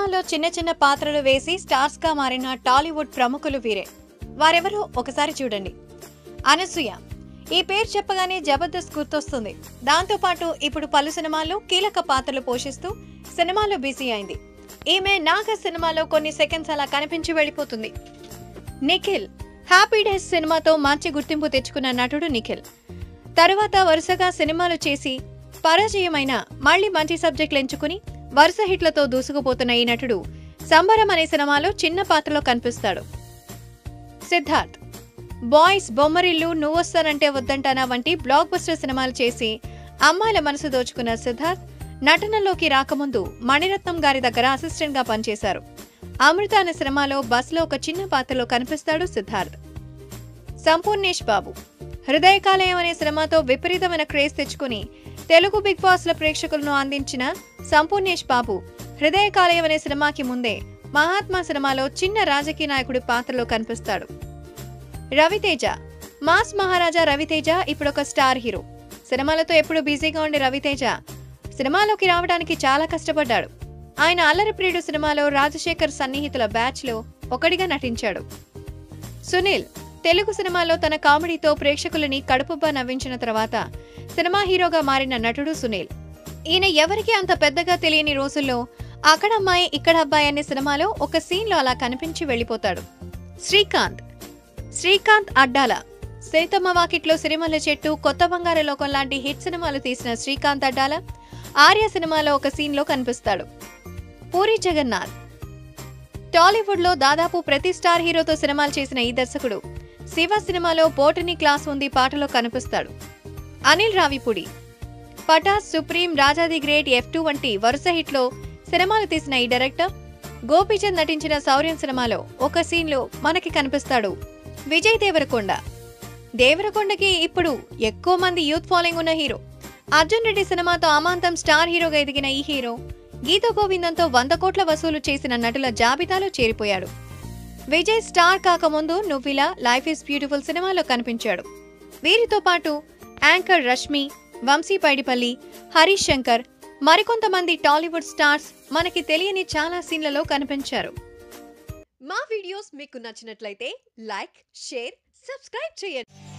సినిమాలో చిన్న చిన్న పాత్రలు వేసి స్టార్స్గా మారిన టాలీవుడ్ ప్రముఖులు వీరే. వారెవరో ఒకసారి చూడండి. అనసూయ. ఈ పేరు చెప్పగానే జబర్దస్త్ గుర్తొస్తుంది. దాంతో పాటు ఇప్పుడు పలు సినిమాల్లో కీలక పాత్రలు పోషిస్తూ సినిమాలో బిజీ అయింది. ఈమె నాగ సినిమాలో కొన్ని సెకండ్స్ అలా కనిపించి వెళ్ళిపోతుంది. నిఖిల్. హ్యాపీ డేస్ సినిమాతో మంచి గుర్తింపు తెచ్చుకున్న నటుడు నిఖిల్. తరువాత వరుసగా సినిమాలు చేసి పరాజయమైన మళ్ళీ మంచి సబ్జెక్టులు ఎంచుకుని వరుస హిట్లతో దూసుకుపోతున్న ఈ నటుడు సంబరం అనే సినిమాలో చిన్న పాత్రలో కనిపిస్తాడు. సిద్ధార్థ్ బాయ్స్ బొమ్మరిల్లు నువ్వొస్తానంటే వద్దంటానా వంటి బ్లాక్ బస్టర్ సినిమాలు చేసి అమ్మాయిల మనసు దోచుకున్న సిద్ధార్థ్ నటనలోకి రాకముందు మణిరత్నం గారి దగ్గర అసిస్టెంట్గా పనిచేశారు. అమృత అనే సినిమాలో బస్సులో ఒక చిన్న పాత్రలో కనిపిస్తాడు సిద్ధార్థ్. సంపూర్ణేష్ బాబు హృదయకాలయం అనే సినిమాతో విపరీతమైన క్రేజ్ తెచ్చుకుని తెలుగు బిగ్ బాస్ల ప్రేక్షకులను అందించిన సంపూర్ణేష్ బాబు హృదయకాలయం అనే సినిమాకి ముందే మహాత్మా సినిమాలో చిన్న రాజకీయ నాయకుడి పాత్రలో కనిపిస్తాడు. రవితేజ మాస్ మహారాజా రవితేజ ఇప్పుడు ఒక స్టార్ హీరో. సినిమాలతో ఎప్పుడు బిజీగా ఉండే రవితేజ సినిమాలోకి రావడానికి చాలా కష్టపడ్డాడు. ఆయన అల్లరి ప్రియుడు సినిమాలో రాజశేఖర్ సన్నిహితుల బ్యాచ్లో ఒకడిగా నటించాడు. సునీల్ తెలుగు సినిమాలో తన కామెడీతో ప్రేక్షకులని కడుపుబ్బా నవ్వించిన తర్వాత సినిమా హీరోగా మారిన నటుడు సునీల్. ఈయన ఎవరికి అంత పెద్దగా తెలియని రోజుల్లో అక్కడ అమ్మాయి ఇక్కడ అబ్బాయి అనే సినిమాలో ఒక సీన్లో అలా కనిపించి వెళ్ళిపోతాడు. శ్రీకాంత్. శ్రీకాంత్ అడ్డాల. సీతమ్మ వాకిట్లో సిరిమల్ల చెట్టు కొత్త బంగారు లోకం లాంటి హిట్ సినిమాలు తీసిన శ్రీకాంత్ అడ్డాల ఆర్య సినిమాలో ఒక సీన్లో కనిపిస్తాడు. పూరి జగన్నాథ్. టాలీవుడ్లో దాదాపు ప్రతి స్టార్ హీరోతో సినిమాలు చేసిన ఈ దర్శకుడు శివ సినిమాలో పోటని క్లాస్ ఉంది పాటలో కనిపిస్తాడు. Anil Ravipudi. Pataas supreme Raja the great F two వంటి వరుస హిట్లో సినిమాలు తీసిన ఈ డైరెక్టర్ గోపీచంద్ నటించిన శౌర్యం సినిమాలో ఒక సీన్లో మనకి కనిపిస్తాడు విజయ్ దేవరకొండ. దేవరకొండకి ఇప్పుడు ఎక్కువ మంది యూత్ ఫాలోయింగ్ ఉన్న హీరో. అర్జున్ రెడ్డి సినిమాతో అమాంతం స్టార్ హీరోగా ఎదిగిన ఈ హీరో గీత గోవిందంతో వంద కోట్ల వసూలు చేసిన నటుల జాబితాలో చేరిపోయాడు. విజయ్ స్టార్ కాకముందు నువ్విలా లైఫ్ ఇస్ బ్యూటిఫుల్ సినిమాలో కనిపించాడు. వీరితో పాటు యాంకర్ రష్మి వంశీ పైడిపల్లి హరీష్ శంకర్ మరికొంతమంది టాలీవుడ్ స్టార్స్ మనకి తెలియని చాలా సీన్లలో కనిపించారు. మా వీడియోస్ మీకు నచ్చినట్లయితే లైక్ షేర్ సబ్స్క్రైబ్ చేయండి.